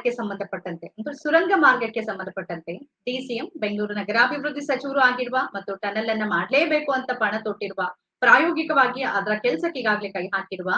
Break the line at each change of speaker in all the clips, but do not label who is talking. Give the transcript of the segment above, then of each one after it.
ವಿಚಾರಕ್ಕೆ ಸಂಬಂಧಪಟ್ಟಂತೆ ಸುರಂಗ ಮಾರ್ಗಕ್ಕೆ ಸಂಬಂಧಪಟ್ಟಂತೆ ಡಿಸಿಎಂ ಬೆಂಗಳೂರು ನಗರಾಭಿವೃದ್ಧಿ ಸಚಿವರು ಆಗಿರುವ ಮತ್ತು ಟನಲ್ ಅನ್ನ ಮಾಡಲೇಬೇಕು ಅಂತ ಪಣ ತೊಟ್ಟಿರುವ, ಪ್ರಾಯೋಗಿಕವಾಗಿ ಅದರ ಕೆಲಸಕ್ಕೆ ಈಗಾಗಲೇ ಕೈ ಹಾಕಿರುವ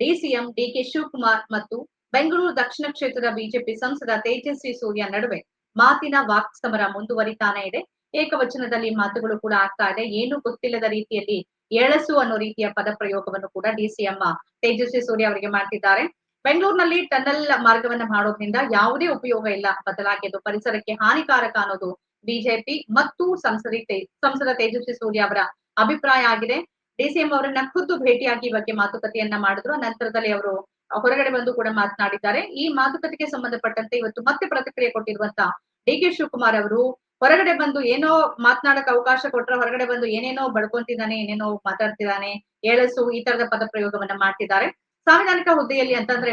ಡಿಸಿಎಂ ಡಿ ಕೆ ಶಿವಕುಮಾರ್ ಮತ್ತು ಬೆಂಗಳೂರು ದಕ್ಷಿಣ ಕ್ಷೇತ್ರದ ಬಿಜೆಪಿ ಸಂಸದ ತೇಜಸ್ವಿ ಸೂರ್ಯ ನಡುವೆ ಮಾತಿನ ವಾಕ್ ಸಮರ ಮುಂದುವರಿತಾನೆ ಇದೆ. ಏಕವಚನದಲ್ಲಿ ಮಾತುಗಳು ಕೂಡ ಆಗ್ತಾ ಇದೆ. ಏನು ಗೊತ್ತಿಲ್ಲದ ರೀತಿಯಲ್ಲಿ ಎಳಸು ಅನ್ನೋ ರೀತಿಯ ಪದ ಪ್ರಯೋಗವನ್ನು ಕೂಡ ಡಿಸಿಎಂ ತೇಜಸ್ವಿ ಸೂರ್ಯ ಅವರಿಗೆ ಮಾಡ್ತಿದ್ದಾರೆ. ಬೆಂಗಳೂರಿನಲ್ಲಿ ಟನಲ್ ಮಾರ್ಗವನ್ನ ಮಾಡೋದ್ರಿಂದ ಯಾವುದೇ ಉಪಯೋಗ ಇಲ್ಲ. ಬದಲಾಗಿ ಪರಿಸರಕ್ಕೆ ಹಾನಿಕಾರಕ ಅನ್ನೋದು ಬಿಜೆಪಿ ಮತ್ತು ಸಂಸದಿ ಸಂಸದ ತೇಜಸ್ವಿ ಸೂರ್ಯ ಅವರ ಅಭಿಪ್ರಾಯ ಆಗಿದೆ. ಡಿಸಿಎಂ ಅವರನ್ನ ಖುದ್ದು ಭೇಟಿಯಾಗಿ ಈ ಬಗ್ಗೆ ಮಾತುಕತೆಯನ್ನ ಮಾಡಿದ್ರು. ನಂತರದಲ್ಲಿ ಅವರು ಹೊರಗಡೆ ಬಂದು ಕೂಡ ಮಾತನಾಡಿದ್ದಾರೆ. ಈ ಮಾತುಕತೆಗೆ ಸಂಬಂಧಪಟ್ಟಂತೆ ಇವತ್ತು ಮತ್ತೆ ಪ್ರತಿಕ್ರಿಯೆ ಕೊಟ್ಟಿರುವಂತ ಡಿ ಕೆ ಶಿವಕುಮಾರ್ ಅವರು ಹೊರಗಡೆ ಬಂದು ಏನೋ ಮಾತನಾಡಕ್ ಅವಕಾಶ ಕೊಟ್ರೆ, ಹೊರಗಡೆ ಬಂದು ಏನೇನೋ ಬಡ್ಕೊಂತಿದ್ದಾನೆ, ಏನೇನೋ ಮಾತಾಡ್ತಿದ್ದಾನೆ, ಏಳಸು ಈ ತರದ ಪದ ಪ್ರಯೋಗವನ್ನ ಮಾಡ್ತಿದ್ದಾರೆ. ಸಾಂವಿಧಾನಿಕ ಹುದ್ದೆಯಲ್ಲಿ ಅಂತಂದ್ರೆ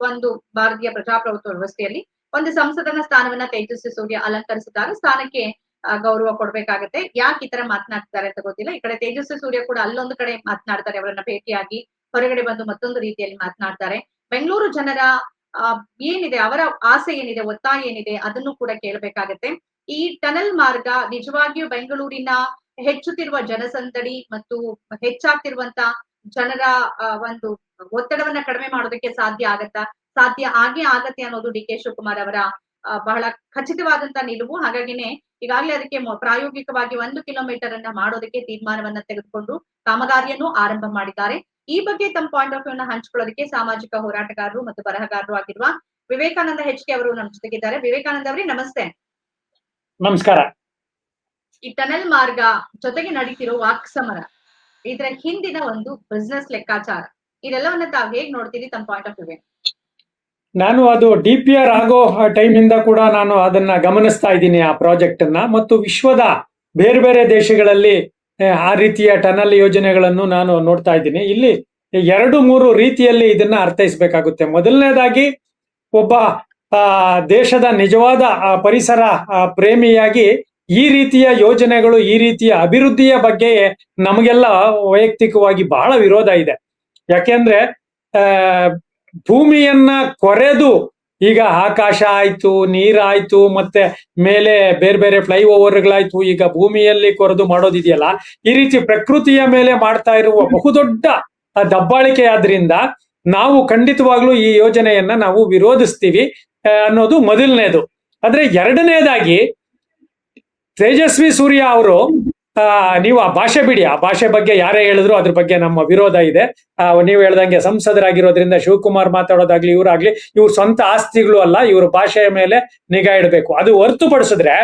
ಒಂದು ಭಾರತೀಯ ಪ್ರಜಾಪ್ರಭುತ್ವ ವ್ಯವಸ್ಥೆಯಲ್ಲಿ ಒಂದು ಸಂಸದನ ಸ್ಥಾನವನ್ನ ತೇಜಸ್ವಿ ಸೂರ್ಯ ಅಲಂಕರಿಸಿದಾಗ ಸ್ಥಾನಕ್ಕೆ ಗೌರವ ಕೊಡ್ಬೇಕಾಗತ್ತೆ. ಯಾಕೆ ಈ ತರ ಮಾತನಾಡ್ತಿದ್ದಾರೆ ಅಂತ ಗೊತ್ತಿಲ್ಲ. ಈ ಕಡೆ ತೇಜಸ್ವಿ ಸೂರ್ಯ ಕೂಡ ಅಲ್ಲೊಂದು ಕಡೆ ಮಾತನಾಡ್ತಾರೆ. ಅವರನ್ನ ಭೇಟಿಯಾಗಿ ಹೊರಗಡೆ ಬಂದು ಮತ್ತೊಂದು ರೀತಿಯಲ್ಲಿ ಮಾತನಾಡ್ತಾರೆ. ಬೆಂಗಳೂರು ಜನರ ಏನಿದೆ, ಅವರ ಆಸೆ ಏನಿದೆ, ಒತ್ತಾಯ ಏನಿದೆ, ಅದನ್ನು ಕೂಡ ಕೇಳಬೇಕಾಗತ್ತೆ. ಈ ಟನಲ್ ಮಾರ್ಗ ನಿಜವಾಗಿಯೂ ಬೆಂಗಳೂರಿನ ಹೆಚ್ಚುತ್ತಿರುವ ಜನಸಂದಣಿ ಮತ್ತು ಹೆಚ್ಚಾಗ್ತಿರುವಂತ ಜನರ ಒಂದು ಒತ್ತಡವನ್ನ ಕಡಿಮೆ ಮಾಡೋದಕ್ಕೆ ಸಾಧ್ಯ ಆಗತ್ತಾ? ಸಾಧ್ಯ ಆಗೇ ಆಗತ್ತೆ ಅನ್ನೋದು ಡಿ ಕೆ ಶಿವಕುಮಾರ್ ಅವರ ಬಹಳ ಖಚಿತವಾದಂತ ನಿಲುವು. ಹಾಗಾಗಿನೇ ಈಗಾಗಲೇ ಅದಕ್ಕೆ ಪ್ರಾಯೋಗಿಕವಾಗಿ ಒಂದು ಕಿಲೋಮೀಟರ್ ಅನ್ನ ಮಾಡೋದಕ್ಕೆ ತೀರ್ಮಾನವನ್ನ ತೆಗೆದುಕೊಂಡು ಕಾಮಗಾರಿಯನ್ನು ಆರಂಭ ಮಾಡಿದ್ದಾರೆ. ಈ ಬಗ್ಗೆ ತಮ್ಮ ಪಾಯಿಂಟ್ ಆಫ್ ವ್ಯೂ ನ ಹಂಚಿಕೊಳ್ಳೋದಕ್ಕೆ ಸಾಮಾಜಿಕ ಹೋರಾಟಗಾರರು ಮತ್ತು ಬರಹಗಾರರು ಆಗಿರುವ ವಿವೇಕಾನಂದ ಹೆಚ್ಕೆ ಅವರು ನಮ್ಮ ಜೊತೆಗಿದ್ದಾರೆ. ವಿವೇಕಾನಂದ ಅವರೇ ನಮಸ್ತೆ.
ನಮಸ್ಕಾರ.
ಈ ಟನಲ್ ಮಾರ್ಗ ಜೊತೆಗೆ ನಡೀತಿರೋ ವಾಕ್ ಸಮರ. ಇದರ ಹಿಂದಿನ ಒಂದು ಬಿಸ್ನೆಸ್ ಲೆಕ್ಕಾಚಾರ. ಇದೆಲ್ಲವನ್ನ ತಾವ್ ಹೇಗ್ ನೋಡ್ತೀರಿ ತಮ್ಮ ಪಾಯಿಂಟ್ ಆಫ್ ವ್ಯೂ
ನಾನು ಅದು ಡಿ ಪಿ ಆರ್ ಆಗೋ ಟೈಮ್ ಇಂದ ಕೂಡ ನಾನು ಅದನ್ನ ಗಮನಿಸ್ತಾ ಇದ್ದೀನಿ ಆ ಪ್ರಾಜೆಕ್ಟ್ ಅನ್ನ. ಮತ್ತು ವಿಶ್ವದ ಬೇರೆ ಬೇರೆ ದೇಶಗಳಲ್ಲಿ ಆ, ರೀತಿಯ ಟನಲ್ ಯೋಜನೆಗಳನ್ನು ನಾನು ನೋಡ್ತಾ ಇದ್ದೀನಿ. ಇಲ್ಲಿ ಎರಡು ಮೂರು ರೀತಿಯಲ್ಲಿ ಇದನ್ನ ಅರ್ಥೈಸಬೇಕಾಗುತ್ತೆ. ಮೊದಲನೇದಾಗಿ ಒಬ್ಬ ದೇಶದ ನಿಜವಾದ ಪರಿಸರ ಪ್ರೇಮಿಯಾಗಿ ಈ ರೀತಿಯ ಯೋಜನೆಗಳು, ಈ ರೀತಿಯ ಅಭಿವೃದ್ಧಿಯ ಬಗ್ಗೆ ನಮಗೆಲ್ಲ ವೈಯಕ್ತಿಕವಾಗಿ ಬಹಳ ವಿರೋಧ ಇದೆ. ಯಾಕೆಂದ್ರೆ ಭೂಮಿಯನ್ನ ಕೊರೆದು ಈಗ ಆಕಾಶ ಆಯ್ತು, ನೀರಾಯ್ತು, ಮತ್ತೆ ಮೇಲೆ ಬೇರೆ ಬೇರೆ ಫ್ಲೈ ಓವರ್ಗಳಾಯ್ತು ಈಗ ಭೂಮಿಯಲ್ಲಿ ಕೊರೆದು ಮಾಡೋದಿದೆಯಲ್ಲ, ಈ ರೀತಿ ಪ್ರಕೃತಿಯ ಮೇಲೆ ಮಾಡ್ತಾ ಇರುವ ಬಹುದೊಡ್ಡ ದಬ್ಬಾಳಿಕೆ ಆದ್ರಿಂದ ನಾವು ಖಂಡಿತವಾಗ್ಲೂ ಈ ಯೋಜನೆಯನ್ನ ನಾವು ವಿರೋಧಿಸ್ತೀವಿ ಅನ್ನೋದು ಮೊದಲನೇದು. ಆದ್ರೆ ಎರಡನೇದಾಗಿ ತೇಜಸ್ವಿ ಸೂರ್ಯ ಅವರು ನೀವು ಆ ಭಾಷೆ ಬಿಡಿ. ಆ ಭಾಷೆ ಬಗ್ಗೆ ಯಾರೇ ಹೇಳಿದ್ರು ಅದ್ರ ಬಗ್ಗೆ ನಮ್ಮ ವಿರೋಧ ಇದೆ. ನೀವು ಹೇಳ್ದಂಗೆ ಸಂಸದರಾಗಿರೋದ್ರಿಂದ ಶಿವಕುಮಾರ್ ಮಾತಾಡೋದಾಗ್ಲಿ, ಇವರಾಗ್ಲಿ, ಇವ್ರ ಸ್ವಂತ ಆಸ್ತಿಗಳು ಅಲ್ಲ, ಇವ್ರ ಭಾಷೆಯ ಮೇಲೆ ನಿಗಾ ಇಡಬೇಕು. ಅದು ಹೊರತುಪಡಿಸಿದ್ರೆ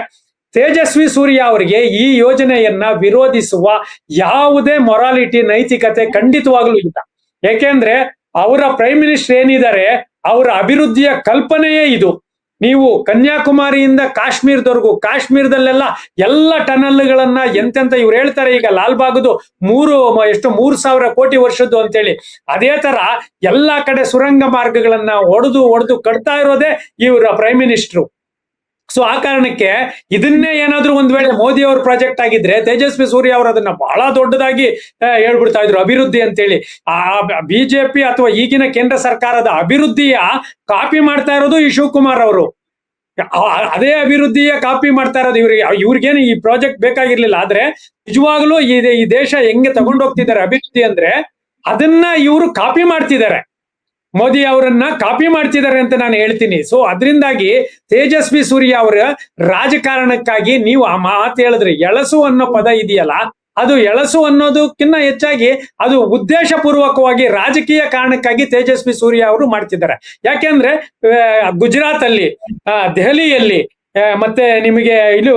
ತೇಜಸ್ವಿ ಸೂರ್ಯ ಅವರಿಗೆ ಈ ಯೋಜನೆಯನ್ನ ವಿರೋಧಿಸುವ ಯಾವುದೇ ಮೊರಾಲಿಟಿ ನೈತಿಕತೆ ಖಂಡಿತವಾಗ್ಲೂ ಇಲ್ಲ. ಏಕೆಂದ್ರೆ ಅವರ ಪ್ರೈಮ್ ಮಿನಿಸ್ಟರ್ ಏನಿದ್ದಾರೆ, ಅವರ ಅಭಿವೃದ್ಧಿಯ ಕಲ್ಪನೆಯೇ ಇದು. ನೀವು ಕನ್ಯಾಕುಮಾರಿಯಿಂದ ಕಾಶ್ಮೀರದವರೆಗೂ, ಕಾಶ್ಮೀರದಲ್ಲೆಲ್ಲ ಎಲ್ಲ ಟನಲ್ಗಳನ್ನ ಎಂತೆಂತ ಇವ್ರು ಹೇಳ್ತಾರೆ, ಈಗ ಲಾಲ್ಬಾಗ್ದು ಮೂರು ಎಷ್ಟು ಮೂರು ಸಾವಿರ ಕೋಟಿ ವರ್ಷದ್ದು ಅಂತೇಳಿ. ಅದೇ ತರ ಎಲ್ಲಾ ಕಡೆ ಸುರಂಗ ಮಾರ್ಗಗಳನ್ನ ಒಡೆದು ಒಡೆದು ಕಟ್ತಾ ಇರೋದೇ ಇವರ ಪ್ರೈಮ್ ಮಿನಿಸ್ಟ್ರು ಸೊ ಆ ಕಾರಣಕ್ಕೆ ಇದನ್ನೇ ಏನಾದ್ರೂ ಒಂದ್ ವೇಳೆ ಮೋದಿ ಅವ್ರ ಪ್ರಾಜೆಕ್ಟ್ ಆಗಿದ್ರೆ ತೇಜಸ್ವಿ ಸೂರ್ಯ ಅವರು ಅದನ್ನ ಬಹಳ ದೊಡ್ಡದಾಗಿ ಹೇಳ್ಬಿಡ್ತಾ ಇದ್ರು, ಅಭಿವೃದ್ಧಿ ಅಂತೇಳಿ. ಆ ಬಿಜೆಪಿ ಅಥವಾ ಈಗಿನ ಕೇಂದ್ರ ಸರ್ಕಾರದ ಅಭಿವೃದ್ಧಿಯ ಕಾಪಿ ಮಾಡ್ತಾ ಇರೋದು ಈ ಶಿವಕುಮಾರ್ ಅವರು. ಅದೇ ಅಭಿವೃದ್ಧಿಯ ಕಾಪಿ ಮಾಡ್ತಾ ಇರೋದು ಇವ್ರಿಗೆ ಇವ್ರಿಗೇನು ಈ ಪ್ರಾಜೆಕ್ಟ್ ಬೇಕಾಗಿರ್ಲಿಲ್ಲ. ಆದ್ರೆ ನಿಜವಾಗ್ಲೂ ಈ ದೇಶ ಹೆಂಗೆ ತಗೊಂಡೋಗ್ತಿದ್ದಾರೆ ಅಭಿವೃದ್ಧಿ ಅಂದ್ರೆ ಅದನ್ನ ಇವರು ಕಾಪಿ ಮಾಡ್ತಿದ್ದಾರೆ. ಮೋದಿ ಅವರನ್ನ ಕಾಪಿ ಮಾಡ್ತಿದ್ದಾರೆ ಅಂತ ನಾನು ಹೇಳ್ತೀನಿ. ಸೊ ಅದರಿಂದಾಗಿ ತೇಜಸ್ವಿ ಸೂರ್ಯ ಅವರ ರಾಜಕಾರಣಕ್ಕಾಗಿ ನೀವು ಆ ಮಾತು ಹೇಳಿದ್ರಿ ಎಳಸು ಅನ್ನೋ ಪದ ಇದೆಯಲ್ಲ, ಅದು ಎಳಸು ಅನ್ನೋದಕ್ಕಿಂತ ಹೆಚ್ಚಾಗಿ ಅದು ಉದ್ದೇಶ ಪೂರ್ವಕವಾಗಿ ರಾಜಕೀಯ ಕಾರಣಕ್ಕಾಗಿ ತೇಜಸ್ವಿ ಸೂರ್ಯ ಅವರು ಮಾಡ್ತಿದ್ದಾರೆ. ಯಾಕೆಂದ್ರೆ ಗುಜರಾತ್ ಅಲ್ಲಿ ದೆಹಲಿಯಲ್ಲಿ ಮತ್ತೆ ನಿಮಗೆ ಇಲ್ಲಿ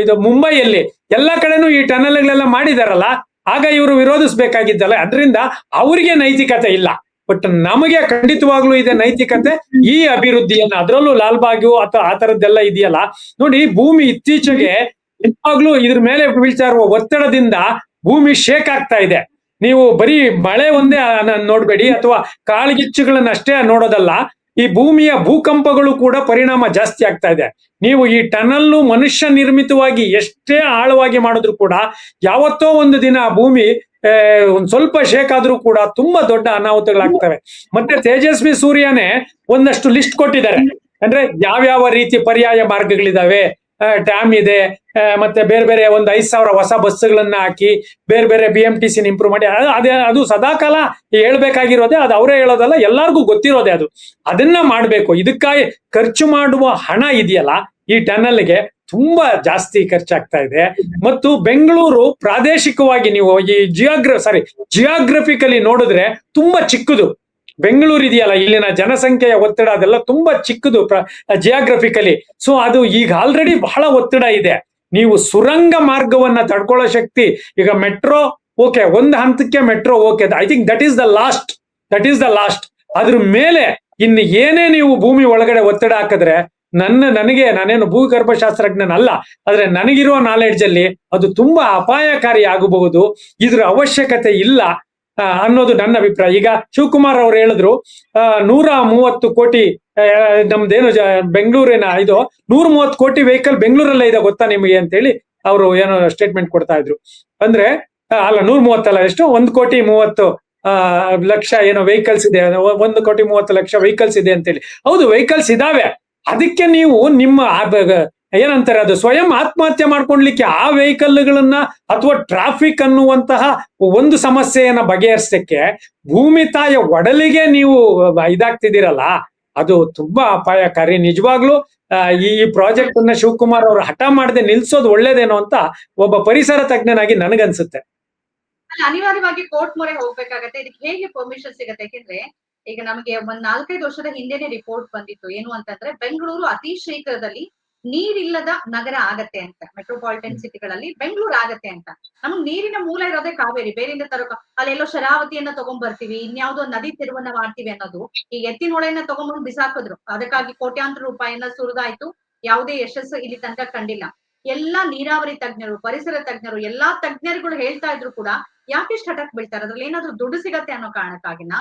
ಇದು ಮುಂಬೈಯಲ್ಲಿ ಎಲ್ಲ ಕಡೆನೂ ಈ ಟನಲ್ಗಳೆಲ್ಲ ಮಾಡಿದಾರಲ್ಲ, ಆಗ ಇವರು ವಿರೋಧಿಸ್ಬೇಕಾಗಿದ್ದಲ್ಲ, ಅದರಿಂದ ಅವರಿಗೆ ನೈತಿಕತೆ ಇಲ್ಲ. ಬಟ್ ನಮಗೆ ಖಂಡಿತವಾಗ್ಲೂ ಇದೆ ನೈತಿಕತೆ. ಈ ಅಭಿವೃದ್ಧಿಯನ್ನ ಅದರಲ್ಲೂ ಲಾಲ್ಬಾಗು ಅಥವಾ ಆ ತರದ್ದೆಲ್ಲ ಇದೆಯಲ್ಲ? ನೋಡಿ, ಭೂಮಿ ಇತ್ತೀಚೆಗೆ ನಿಜವಾಗ್ಲೂ ಇದ್ರ ಮೇಲೆ ಬೀಳ್ತಾ ಒತ್ತಡದಿಂದ ಭೂಮಿ ಶೇಕ್ ಆಗ್ತಾ ಇದೆ. ನೀವು ಬರೀ ಮಳೆ ಒಂದೇ ನೋಡಬೇಡಿ ಅಥವಾ ಕಾಳ್ಗಿಚ್ಚುಗಳನ್ನ ಅಷ್ಟೇ ನೋಡೋದಲ್ಲ. ಈ ಭೂಮಿಯ ಭೂಕಂಪಗಳು ಕೂಡ ಪರಿಣಾಮ ಜಾಸ್ತಿ ಆಗ್ತಾ ಇದೆ. ನೀವು ಈ ಟನಲ್ಲು ಮನುಷ್ಯ ನಿರ್ಮಿತವಾಗಿ ಎಷ್ಟೇ ಆಳವಾಗಿ ಮಾಡಿದ್ರು ಕೂಡ ಯಾವತ್ತೋ ಒಂದು ದಿನ ಭೂಮಿ ಒಂದ್ ಸ್ವಲ್ಪ ಶೇಕ್ ಆದ್ರೂ ಕೂಡ ತುಂಬಾ ದೊಡ್ಡ ಅನಾಹುತಗಳಾಗ್ತವೆ. ಮತ್ತೆ ತೇಜಸ್ವಿ ಸೂರ್ಯನೇ ಒಂದಷ್ಟು ಲಿಸ್ಟ್ ಕೊಟ್ಟಿದ್ದಾರೆ. ಅಂದ್ರೆ ಯಾವ್ಯಾವ ರೀತಿ ಪರ್ಯಾಯ ಮಾರ್ಗಗಳಿದಾವೆ? ಡ್ಯಾಮ್ ಇದೆ. ಮತ್ತೆ ಬೇರೆ ಬೇರೆ ಒಂದು ಐದ್ ಸಾವಿರ ಹೊಸ ಬಸ್ಗಳನ್ನ ಹಾಕಿ, ಬೇರೆ ಬೇರೆ B M T C improve ಮಾಡಿ ಅದೇ, ಅದು ಸದಾಕಾಲ ಹೇಳ್ಬೇಕಾಗಿರೋದೇ, ಅದು ಅವರೇ ಹೇಳೋದಲ್ಲ, ಎಲ್ಲಾರ್ಗೂ ಗೊತ್ತಿರೋದೇ ಅದು. ಅದನ್ನ ಮಾಡ್ಬೇಕು. ಇದಕ್ಕಾಗಿ ಖರ್ಚು ಮಾಡುವ ಹಣ ಇದೆಯಲ್ಲ, ಈ ಟನಲ್ಗೆ ತುಂಬಾ ಜಾಸ್ತಿ ಖರ್ಚಾಗ್ತಾ ಇದೆ. ಮತ್ತು ಬೆಂಗಳೂರು ಪ್ರಾದೇಶಿಕವಾಗಿ ನೀವು ಈ ಜಿಯೋಗ್ರ ಸಾರಿ ಜಿಯಾಗ್ರಫಿಕಲಿ ನೋಡಿದ್ರೆ ತುಂಬಾ ಚಿಕ್ಕದು. ಬೆಂಗಳೂರು ಇದೆಯಲ್ಲ, ಇಲ್ಲಿನ ಜನಸಂಖ್ಯೆಯ ಒತ್ತಡ ಅದೆಲ್ಲ ತುಂಬಾ ಚಿಕ್ಕದು ಜಿಯೋಗ್ರಫಿಕಲಿ ಸೊ ಅದು ಈಗ ಆಲ್ರೆಡಿ ಬಹಳ ಒತ್ತಡ ಇದೆ. ನೀವು ಸುರಂಗ ಮಾರ್ಗವನ್ನ ತಡ್ಕೊಳ್ಳೋ ಶಕ್ತಿ, ಈಗ ಮೆಟ್ರೋ ಓಕೆ ಒಂದು ಹಂತಕ್ಕೆ metro okay I think that is the last that is the last ಅದ್ರ ಮೇಲೆ ಇನ್ನು ಏನೇ ನೀವು ಭೂಮಿ ಒಳಗಡೆ ಒತ್ತಡ ಹಾಕಿದ್ರೆ ನನ್ನ ನನಗೆ ನಾನೇನು ಭೂಗರ್ಭಶಾಸ್ತ್ರಜ್ಞನಲ್ಲ, ಆದ್ರೆ ನನಗಿರುವ ನಾಲೆಡ್ಜ್ ಅಲ್ಲಿ ಅದು ತುಂಬಾ ಅಪಾಯಕಾರಿ ಆಗಬಹುದು. ಇದ್ರ ಅವಶ್ಯಕತೆ ಇಲ್ಲ ಅನ್ನೋದು ನನ್ನ ಅಭಿಪ್ರಾಯ. ಈಗ ಶಿವಕುಮಾರ್ ಅವ್ರು ಹೇಳಿದ್ರು ನೂರ ಮೂವತ್ತು ಕೋಟಿ ನಮ್ದೇನು ಬೆಂಗಳೂರಿನ ಇದು, ನೂರ ಮೂವತ್ತು ಕೋಟಿ ವೆಹಿಕಲ್ ಬೆಂಗಳೂರಲ್ಲೇ ಇದೆ ಗೊತ್ತಾ ನಿಮಗೆ ಅಂತ ಹೇಳಿ ಅವರು ಏನೋ ಸ್ಟೇಟ್ಮೆಂಟ್ ಕೊಡ್ತಾ ಇದ್ರು. ಅಂದ್ರೆ ಅಲ್ಲ ನೂರ ಮೂವತ್ತಲ್ಲ ಎಷ್ಟು? ಒಂದು ಕೋಟಿ ಮೂವತ್ತು ಲಕ್ಷ ಏನೋ ವೆಹಿಕಲ್ಸ್ ಇದೆ, ಒಂದು ಕೋಟಿ ಮೂವತ್ತು ಲಕ್ಷ ವೆಹಿಕಲ್ಸ್ ಇದೆ ಅಂತೇಳಿ. ಹೌದು ವೆಹಿಕಲ್ಸ್ ಇದಾವೆ. ಅದಕ್ಕೆ ನೀವು ನಿಮ್ಮ ಏನಂತಾರೆ ಅದು ಸ್ವಯಂ ಆತ್ಮಹತ್ಯೆ ಮಾಡ್ಕೊಳ್ಲಿಕ್ಕೆ ಆ ವೆಹಿಕಲ್ಗಳನ್ನ ಅಥವಾ ಟ್ರಾಫಿಕ್ ಅನ್ನುವಂತಹ ಒಂದು ಸಮಸ್ಯೆಯನ್ನ ಬಗೆಹರಿಸಕ್ಕೆ ಭೂಮಿ ತಾಯ ಒಡಲಿಗೆ ನೀವು ಇದಾಗ್ತಿದ್ದೀರಲ್ಲ, ಅದು ತುಂಬಾ ಅಪಾಯಕಾರಿ. ನಿಜವಾಗ್ಲೂ ಈ ಪ್ರಾಜೆಕ್ಟ್ ಅನ್ನ ಶಿವಕುಮಾರ್ ಅವರು ಹಠ ಮಾಡದೆ ನಿಲ್ಸೋದು ಒಳ್ಳೇದೇನೋ ಅಂತ ಒಬ್ಬ ಪರಿಸರ ತಜ್ಞನಾಗಿ ನನಗನ್ಸುತ್ತೆ.
ಅನಿವಾರ್ಯವಾಗಿ ಕೋರ್ಟ್ ಮೊರೆ ಹೋಗ್ಬೇಕಾಗತ್ತೆ. ಇದಕ್ಕೆ ಹೇಗೆ ಪರ್ಮಿಷನ್ ಸಿಗತ್ತೆ? ಯಾಕೆಂದ್ರೆ ಈಗ ನಮಗೆ ಒಂದ್ ನಾಲ್ಕೈದು ವರ್ಷದ ಹಿಂದೆನೆ ರಿಪೋರ್ಟ್ ಬಂದಿತ್ತು. ಏನು ಅಂತಂದ್ರೆ ಬೆಂಗಳೂರು ಅತಿ ಶೀಘ್ರದಲ್ಲಿ ನೀರಿಲ್ಲದ ನಗರ ಆಗತ್ತೆ ಅಂತ. ಮೆಟ್ರೋಪಾಲಿಟನ್ ಸಿಟಿಗಳಲ್ಲಿ ಬೆಂಗಳೂರು ಆಗತ್ತೆ ಅಂತ. ನಮ್ಗ್ ನೀರಿನ ಮೂಲ ಇರೋದೇ ಕಾವೇರಿ. ಬೇರೆಯಿಂದ ತರಕ ಅಲ್ಲೆಲ್ಲೋ ಶರಾವತಿಯನ್ನ ತಗೊಂಡ್ ಬರ್ತೀವಿ ಇನ್ಯಾವುದೋ ನದಿ ತಿರುವನ್ನ ಮಾಡ್ತೀವಿ ಅನ್ನೋದು ಈ ಎತ್ತಿನೊಳೆಯನ್ನ ತಗೊಂಡ್ಬಂದು ಬಿಸಾಕಿದ್ರು. ಅದಕ್ಕಾಗಿ ಕೋಟ್ಯಾಂತರ ರೂಪಾಯಿಯನ್ನ ಸುರಿದಾಯ್ತು. ಯಾವುದೇ ಯಶಸ್ಸು ಇಲ್ಲಿ ತನಕ ಕಂಡಿಲ್ಲ. ಎಲ್ಲಾ ನೀರಾವರಿ ತಜ್ಞರು ಪರಿಸರ ತಜ್ಞರು ಎಲ್ಲಾ ತಜ್ಞರುಗಳು ಹೇಳ್ತಾ ಇದ್ರು ಕೂಡ ಯಾಕೆ ಇಷ್ಟ ಹಠಕ್ ಬೀಳ್ತಾರೆ? ಅದ್ರಲ್ಲಿ ಏನಾದ್ರೂ ದುಡ್ಡು ಸಿಗತ್ತೆ ಅನ್ನೋ ಕಾರಣಕ್ಕಾಗಿನ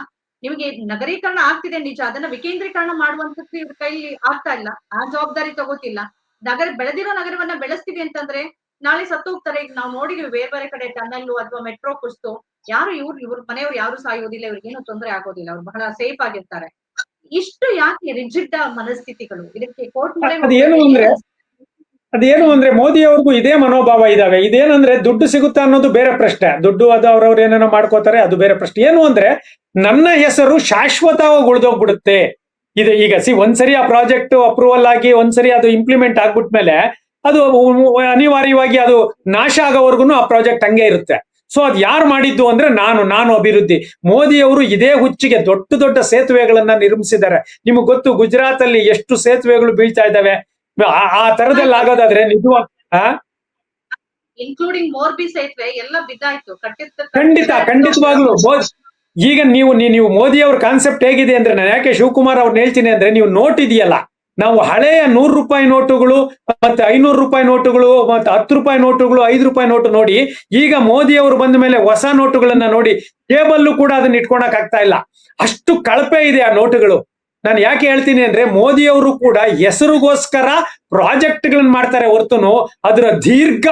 ನಿಮಗೆ ನಗರೀಕರಣ ಆಗ್ತಿದೆ ನಿಜ ಅದನ್ನ ವಿಕೇಂದ್ರೀಕರಣ ಮಾಡುವಂತದ್ದು ಇವ್ರ ಕೈಲಿ ಆಗ್ತಾ ಇಲ್ಲ ಆ ಜವಾಬ್ದಾರಿ ತಗೋತಿಲ್ಲ. ನಗರ ಬೆಳೆದಿರೋ ನಗರವನ್ನ ಬೆಳೆಸ್ತೀವಿ ಅಂತಂದ್ರೆ ನಾಳೆ ಸತ್ತು ಹೋಗ್ತಾರೆ. ಈಗ ನಾವು ನೋಡಿದ್ವಿ ಬೇರೆ ಬೇರೆ ಕಡೆ ಟನ್ನೆಲ್ ಅಥವಾ ಮೆಟ್ರೋ ಕುಸ್ತು ಯಾರು ಇವ್ರು ಇವ್ರ ಮನೆಯವ್ರು ಯಾರು ಸಾಯೋದಿಲ್ಲ ಇವ್ರಿಗೆ ಏನು ತೊಂದರೆ ಆಗೋದಿಲ್ಲ ಅವ್ರು ಬಹಳ ಸೇಫ್ ಆಗಿರ್ತಾರೆ. ಇಷ್ಟು ಯಾಕೆ ರಿಜಿಡ್ ಮನಸ್ಥಿತಿಗಳು? ಇದಕ್ಕೆ ಕೋರ್ಟ್ ಮೊರೆ
ಅದೇನು ಅಂದ್ರೆ ಮೋದಿ ಅವ್ರಿಗೂ ಇದೇ ಮನೋಭಾವ ಇದಾವೆ. ಇದೇನಂದ್ರೆ ದುಡ್ಡು ಸಿಗುತ್ತಾ ಅನ್ನೋದು ಬೇರೆ ಪ್ರಶ್ನೆ. ದುಡ್ಡು ಅದು ಅವ್ರವ್ರು ಏನೇನೋ ಮಾಡ್ಕೋತಾರೆ, ಅದು ಬೇರೆ ಪ್ರಶ್ನೆ. ಏನು ಅಂದ್ರೆ ನನ್ನ ಹೆಸರು ಶಾಶ್ವತವಾಗಿ ಉಳಿದೋಗ್ಬಿಡುತ್ತೆ ಇದು ಈಗ ಸಿ, ಒಂದ್ಸರಿ ಆ ಪ್ರಾಜೆಕ್ಟ್ ಅಪ್ರೂವಲ್ ಆಗಿ, ಒಂದ್ಸರಿ ಅದು ಇಂಪ್ಲಿಮೆಂಟ್ ಆಗ್ಬಿಟ್ಮೇಲೆ ಅದು ಅನಿವಾರ್ಯವಾಗಿ ಅದು ನಾಶ ಆಗೋವರೆಗೂ ಆ ಪ್ರಾಜೆಕ್ಟ್ ಹಂಗೆ ಇರುತ್ತೆ. ಸೊ, ಅದ್ ಯಾರು ಮಾಡಿದ್ದು ಅಂದ್ರೆ ನಾನು ನಾನು ಅಭಿವೃದ್ಧಿ. ಮೋದಿ ಅವರು ಇದೇ ಹುಚ್ಚಿಗೆ ದೊಡ್ಡ ದೊಡ್ಡ ಸೇತುವೆಗಳನ್ನ ನಿರ್ಮಿಸಿದ್ದಾರೆ. ನಿಮ್ಗೆ ಗೊತ್ತು ಗುಜರಾತ್ ಅಲ್ಲಿ ಎಷ್ಟು ಸೇತುವೆಗಳು ಬೀಳ್ತಾ ಇದಾವೆ ಆ- ಆ ತರದಲ್ಲಿ ಆಗೋದಾದ್ರೆ ನಿಜವಾಗ?
ಇನ್ಕ್ಲೂಡಿಂಗ್ ಮೋರ್ಬಿ ಸೇತುವೆ ಎಲ್ಲ ಬಿದ್ದಾಯ್ತು.
ಖಂಡಿತ ಖಂಡಿತವಾಗ್ಲು. ಈಗ ನೀವು ನೀವು ಮೋದಿ ಅವ್ರ ಕಾನ್ಸೆಪ್ಟ್ ಹೇಗಿದೆ ಅಂದ್ರೆ ನಾನು ಯಾಕೆ ಶಿವಕುಮಾರ್ ಅವ್ರನ್ನ ಹೇಳ್ತೀನಿ ಅಂದ್ರೆ ನೀವು ನೋಟ್ ಇದೆಯಲ್ಲ? ನಾವು ಹಳೆಯ ನೂರು ರೂಪಾಯಿ ನೋಟುಗಳು ಮತ್ತೆ ಐನೂರು ರೂಪಾಯಿ ನೋಟುಗಳು ಮತ್ತೆ ಹತ್ತು ರೂಪಾಯಿ ನೋಟುಗಳು ಐದು ರೂಪಾಯಿ ನೋಟು ನೋಡಿ ಈಗ ಮೋದಿ ಅವರು ಬಂದ ಮೇಲೆ ಹೊಸ ನೋಟುಗಳನ್ನ ನೋಡಿ ಟೇಬಲ್ಲು ಕೂಡ ಅದನ್ನ ಇಟ್ಕೊಳಕ್ ಆಗ್ತಾ ಇಲ್ಲ. ಅಷ್ಟು ಕಳಪೆ ಇದೆ ಆ ನೋಟುಗಳು. ನಾನು ಯಾಕೆ ಹೇಳ್ತೀನಿ ಅಂದ್ರೆ ಮೋದಿ ಅವರು ಕೂಡ ಹೆಸರಿಗೋಸ್ಕರ ಪ್ರಾಜೆಕ್ಟ್ ಗಳನ್ನ ಮಾಡ್ತಾರೆ ಹೊರತುನು ಅದರ ದೀರ್ಘ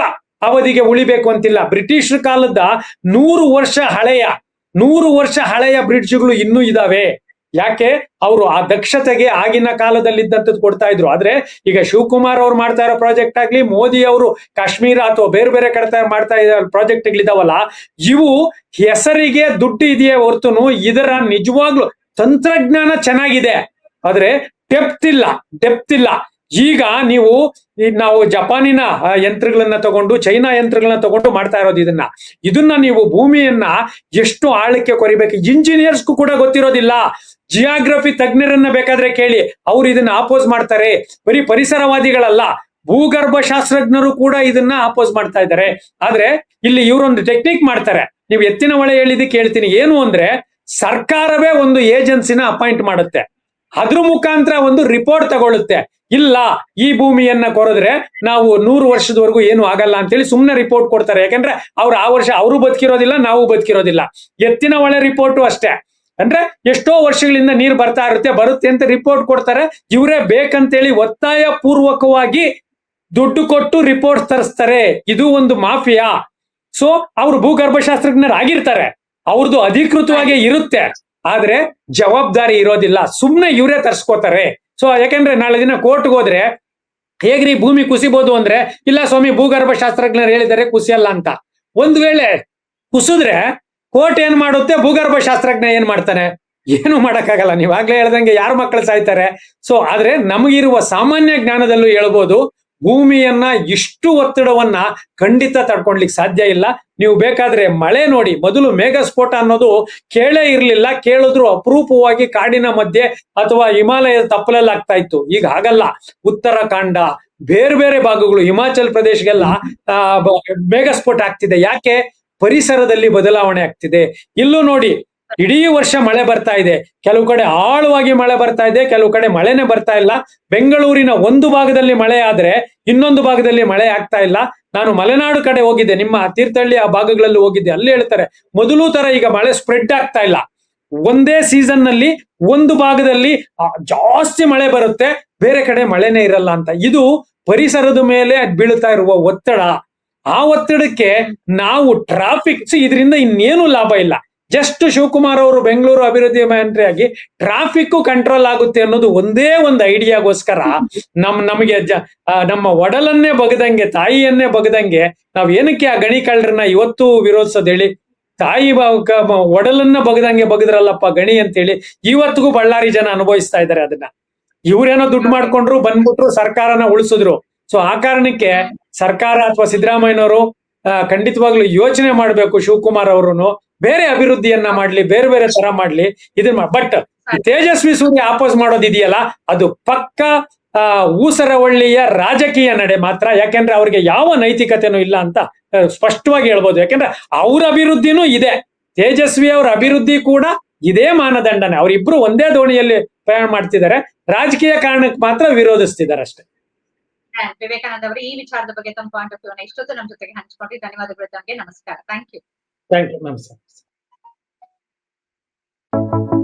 ಅವಧಿಗೆ ಉಳಿಬೇಕು ಅಂತಿಲ್ಲ. ಬ್ರಿಟಿಷ್ ಕಾಲದ ನೂರು ವರ್ಷ ಹಳೆಯ, ನೂರು ವರ್ಷ ಹಳೆಯ ಬ್ರಿಡ್ಜ್ಗಳು ಇನ್ನೂ ಇದಾವೆ. ಯಾಕೆ? ಅವರು ಆ ದಕ್ಷತೆಗೆ ಆಗಿನ ಕಾಲದಲ್ಲಿದ್ದಂಥದ್ದು ಕೊಡ್ತಾ ಇದ್ರು. ಆದ್ರೆ ಈಗ ಶಿವಕುಮಾರ್ ಅವ್ರು ಮಾಡ್ತಾ ಇರೋ ಪ್ರಾಜೆಕ್ಟ್ ಆಗ್ಲಿ, ಮೋದಿ ಅವರು ಕಾಶ್ಮೀರ ಅಥವಾ ಬೇರೆ ಬೇರೆ ಕಡೆ ಮಾಡ್ತಾ ಇರೋ ಪ್ರಾಜೆಕ್ಟ್ಗಳಿದಾವಲ್ಲ, ಇವು ಹೆಸರಿಗೆ ದುಡ್ಡು ಇದೆಯೇ ಹೊರತುನು ಇದರ ನಿಜವಾಗ್ಲು ತಂತ್ರಜ್ಞಾನ ಚೆನ್ನಾಗಿದೆ, ಆದ್ರೆ ಡೆಪ್ತ್ ಇಲ್ಲ ಡೆಪ್ತ್ ಇಲ್ಲ. ಈಗ ನೀವು ನಾವು ಜಪಾನಿನ ಯಂತ್ರಗಳನ್ನ ತಗೊಂಡು, ಚೈನಾ ಯಂತ್ರಗಳನ್ನ ತಗೊಂಡು ಮಾಡ್ತಾ ಇರೋದು ಇದನ್ನ. ಇದನ್ನ ನೀವು ಭೂಮಿಯನ್ನ ಎಷ್ಟು ಆಳಕ್ಕೆ ಕೊರಿಬೇಕು? ಇಂಜಿನಿಯರ್ಸ್ಗೂ ಕೂಡ ಗೊತ್ತಿರೋದಿಲ್ಲ. ಜಿಯಾಗ್ರಫಿ ತಜ್ಞರನ್ನ ಬೇಕಾದ್ರೆ ಕೇಳಿ. ಅವ್ರು ಇದನ್ನ ಆಪೋಸ್ ಮಾಡ್ತಾರೆ. ಬರೀ ಪರಿಸರವಾದಿಗಳಲ್ಲ ಭೂಗರ್ಭ ಶಾಸ್ತ್ರಜ್ಞರು ಕೂಡ ಇದನ್ನ ಆಪೋಸ್ ಮಾಡ್ತಾ ಇದ್ದಾರೆ. ಆದ್ರೆ ಇಲ್ಲಿ ಇವರೊಂದು ಟೆಕ್ನಿಕ್ ಮಾಡ್ತಾರೆ. ನೀವು ಎತ್ತಿನ ಹೊಳೆ ಹೇಳಿದಕ್ಕೆ ಹೇಳ್ತೀನಿ ಏನು ಅಂದ್ರೆ ಸರ್ಕಾರವೇ ಒಂದು ಏಜೆನ್ಸಿನ ಅಪಾಯಿಂಟ್ ಮಾಡುತ್ತೆ. ಅದ್ರ ಮುಖಾಂತರ ಒಂದು ರಿಪೋರ್ಟ್ ತಗೊಳ್ಳುತ್ತೆ. ಇಲ್ಲ, ಈ ಭೂಮಿಯನ್ನ ಕೊರೆದ್ರೆ ನಾವು ನೂರು ವರ್ಷದವರೆಗೂ ಏನು ಆಗಲ್ಲ ಅಂತೇಳಿ ಸುಮ್ಮನೆ ರಿಪೋರ್ಟ್ ಕೊಡ್ತಾರೆ. ಯಾಕಂದ್ರೆ ಅವ್ರು ಆ ವರ್ಷ ಅವರು ಬದುಕಿರೋದಿಲ್ಲ, ನಾವು ಬದುಕಿರೋದಿಲ್ಲ. ಎತ್ತಿನ ಒಳೆ ರಿಪೋರ್ಟು ಅಷ್ಟೇ. ಅಂದ್ರೆ ಎಷ್ಟೋ ವರ್ಷಗಳಿಂದ ನೀರು ಬರ್ತಾ ಇರುತ್ತೆ, ಬರುತ್ತೆ ಅಂತ ರಿಪೋರ್ಟ್ ಕೊಡ್ತಾರೆ. ಇವರೇ ಬೇಕಂತೇಳಿ ಒತ್ತಾಯ ಪೂರ್ವಕವಾಗಿ ದುಡ್ಡು ಕೊಟ್ಟು ರಿಪೋರ್ಟ್ ತರಿಸ್ತಾರೆ. ಇದು ಒಂದು ಮಾಫಿಯಾ. ಸೊ ಅವರು ಭೂಗರ್ಭಶಾಸ್ತ್ರಜ್ಞರು ಆಗಿರ್ತಾರೆ ಅವ್ರದ್ದು ಅಧಿಕೃತವಾಗಿ ಇರುತ್ತೆ. ಆದ್ರೆ ಜವಾಬ್ದಾರಿ ಇರೋದಿಲ್ಲ. ಸುಮ್ನೆ ಇವರೇ ತರ್ಸ್ಕೋತಾರೆ. ಸೊ ಯಾಕಂದ್ರೆ ನಾಳೆ ದಿನ ಕೋರ್ಟ್ಗೆ ಹೋದ್ರೆ ಹೇಗ್ರಿ ಭೂಮಿ ಕುಸಿಬಹುದು ಅಂದ್ರೆ ಇಲ್ಲ ಸ್ವಾಮಿ ಭೂಗರ್ಭ ಶಾಸ್ತ್ರಜ್ಞರು ಹೇಳಿದ್ದಾರೆ ಕುಸಿಯಲ್ಲ ಅಂತ. ಒಂದ್ ವೇಳೆ ಕುಸಿದ್ರೆ ಕೋರ್ಟ್ ಏನ್ ಮಾಡುತ್ತೆ? ಭೂಗರ್ಭ ಶಾಸ್ತ್ರಜ್ಞ ಏನ್ ಮಾಡ್ತಾನೆ? ಏನು ಮಾಡಕ್ಕಾಗಲ್ಲ. ನೀವಾಗ್ಲೇ ಹೇಳ್ದಂಗೆ ಯಾರು ಮಕ್ಕಳು ಸಾಯ್ತಾರೆ? ಸೊ ಆದ್ರೆ ನಮಗಿರುವ ಸಾಮಾನ್ಯ ಜ್ಞಾನದಲ್ಲೂ ಹೇಳ್ಬೋದು. ಭೂಮಿಯನ್ನ ಇಷ್ಟು ಒತ್ತಡವನ್ನ ಖಂಡಿತ ತಡ್ಕೊಳ್ಲಿಕ್ಕೆ ಸಾಧ್ಯ ಇಲ್ಲ. ನೀವು ಬೇಕಾದ್ರೆ ಮಳೆ ನೋಡಿ, ಮೊದಲು ಮೇಘಸ್ಫೋಟ ಅನ್ನೋದು ಕೇಳೇ ಇರಲಿಲ್ಲ. ಕೇಳಿದ್ರು ಅಪರೂಪವಾಗಿ ಕಾಡಿನ ಮಧ್ಯೆ ಅಥವಾ ಹಿಮಾಲಯದ ತಪ್ಪಲಲ್ಲಾಗ್ತಾ ಇತ್ತು. ಈಗ ಹಾಗಲ್ಲ. ಉತ್ತರಾಖಂಡ, ಬೇರೆ ಬೇರೆ ಭಾಗಗಳು, ಹಿಮಾಚಲ್ ಪ್ರದೇಶಗೆಲ್ಲ ಮೇಘಸ್ಫೋಟ ಆಗ್ತಿದೆ. ಯಾಕೆ? ಪರಿಸರದಲ್ಲಿ ಬದಲಾವಣೆ ಆಗ್ತಿದೆ. ಇಲ್ಲೂ ನೋಡಿ ಇಡೀ ವರ್ಷ ಮಳೆ ಬರ್ತಾ ಇದೆ. ಕೆಲವು ಕಡೆ ಆಳವಾಗಿ ಮಳೆ ಬರ್ತಾ ಇದೆ, ಕೆಲವು ಕಡೆ ಮಳೆನೇ ಬರ್ತಾ ಇಲ್ಲ. ಬೆಂಗಳೂರಿನ ಒಂದು ಭಾಗದಲ್ಲಿ ಮಳೆ ಆದ್ರೆ ಇನ್ನೊಂದು ಭಾಗದಲ್ಲಿ ಮಳೆ ಆಗ್ತಾ ಇಲ್ಲ. ನಾನು ಮಲೆನಾಡು ಕಡೆ ಹೋಗಿದ್ದೆ. ನಿಮ್ಮ ತೀರ್ಥಹಳ್ಳಿ ಆ ಭಾಗಗಳಲ್ಲಿ ಹೋಗಿದ್ದೆ. ಅಲ್ಲಿ ಹೇಳ್ತಾರೆ, ಮೊದಲು ತರ ಈಗ ಮಳೆ ಸ್ಪ್ರೆಡ್ ಆಗ್ತಾ ಇಲ್ಲ. ಒಂದೇ ಸೀಸನ್ನಲ್ಲಿ ಒಂದು ಭಾಗದಲ್ಲಿ ಜಾಸ್ತಿ ಮಳೆ ಬರುತ್ತೆ. ಬೇರೆ ಕಡೆ ಮಳೆನೇ ಇರಲ್ಲ ಅಂತ. ಇದು ಪರಿಸರದ ಮೇಲೆ ಬೀಳ್ತಾ ಇರುವ ಒತ್ತಡ. ಆ ಒತ್ತಡಕ್ಕೆ ನಾವು ಟ್ರಾಫಿಕ್ ಇದರಿಂದ ಇನ್ನೇನು ಲಾಭ ಇಲ್ಲ. ಜಸ್ಟ್ ಶಿವಕುಮಾರ್ ಅವರು ಬೆಂಗಳೂರು ಅಭಿವೃದ್ಧಿ ಮಂತ್ರಿ ಆಗಿ ಟ್ರಾಫಿಕ್ ಕಂಟ್ರೋಲ್ ಆಗುತ್ತೆ ಅನ್ನೋದು ಒಂದೇ ಒಂದು ಐಡಿಯಾಗೋಸ್ಕರ ನಮ್ ನಮಗೆ ನಮ್ಮ ಒಡಲನ್ನೇ ಬಗದಂಗೆ, ತಾಯಿಯನ್ನೇ ಬಗದಂಗೆ ನಾವ್ ಏನಕ್ಕೆ ಆ ಗಣಿ ಕಳ್ಳರನ್ನ ಇವತ್ತು ವಿರೋಧಿಸೋದ್ ಹೇಳಿ ತಾಯಿ ಒಡಲನ್ನ ಬಗದಂಗೆ ಬಗದ್ರಲ್ಲಪ್ಪ ಗಣಿ ಅಂತೇಳಿ ಇವತ್ತಿಗೂ ಬಳ್ಳಾರಿ ಜನ ಅನುಭವಿಸ್ತಾ ಇದ್ದಾರೆ ಅದನ್ನ. ಇವ್ರೇನೋ ದುಡ್ಡು ಮಾಡ್ಕೊಂಡ್ರು, ಬಂದ್ಬಿಟ್ರು ಸರ್ಕಾರನ ಉಳಿಸಿದ್ರು. ಸೊ ಆ ಕಾರಣಕ್ಕೆ ಸರ್ಕಾರ ಅಥವಾ ಸಿದ್ದರಾಮಯ್ಯನವರು ಖಂಡಿತವಾಗ್ಲು ಯೋಚನೆ ಮಾಡ್ಬೇಕು ಶಿವಕುಮಾರ್ ಅವರುನು. ಬೇರೆ ಅಭಿವೃದ್ಧಿಯನ್ನ ಮಾಡ್ಲಿ ಬೇರೆ ಬೇರೆ ತರ ಮಾಡ್ಲಿ ಇದನ್ನ ಬಟ್ ತೇಜಸ್ವಿ ಸೂರ್ಯ ಆಪೋಸ್ ಮಾಡೋದಿದೆಯಲ್ಲ ಅದು ಪಕ್ಕ ಆ ಊಸರವಳ್ಳಿಯ ರಾಜಕೀಯ ನಡೆ ಮಾತ್ರ ಯಾಕೆಂದ್ರೆ ಅವ್ರಿಗೆ ಯಾವ ನೈತಿಕತೆನೂ ಇಲ್ಲ ಅಂತ ಸ್ಪಷ್ಟವಾಗಿ ಹೇಳ್ಬೋದು. ಯಾಕೆಂದ್ರೆ ಅವ್ರ ಅಭಿವೃದ್ಧಿನೂ ಇದೆ. ತೇಜಸ್ವಿ ಅವ್ರ ಅಭಿವೃದ್ಧಿ ಕೂಡ ಇದೇ ಮಾನದಂಡನೆ. ಅವರಿಬ್ರು ಒಂದೇ ದೋಣಿಯಲ್ಲಿ ಪ್ರಯಾಣ ಮಾಡ್ತಿದ್ದಾರೆ. ರಾಜಕೀಯ ಕಾರಣಕ್ಕೆ ಮಾತ್ರ ವಿರೋಧಿಸ್ತಿದ್ದಾರೆ ಅಷ್ಟೇ.
ವಿವೇಕಾನಂದ ಅವರು ಈ ವಿಚಾರದ ಬಗ್ಗೆ ತಮ್ಮ ಪಾಯಿಂಟ್ ಆಫ್ ವ್ಯೂ ಇಷ್ಟೊತ್ತು ನಮ್ಮ ಜೊತೆಗೆ ಹಂಚಿಕೊಂಡು ಧನ್ಯವಾದಗಳು ತಮಗೆ ನಮಸ್ಕಾರ. ಥ್ಯಾಂಕ್ ಯು
ಥ್ಯಾಂಕ್ ಯು ನಮಸ್ಕಾರ. Thank you.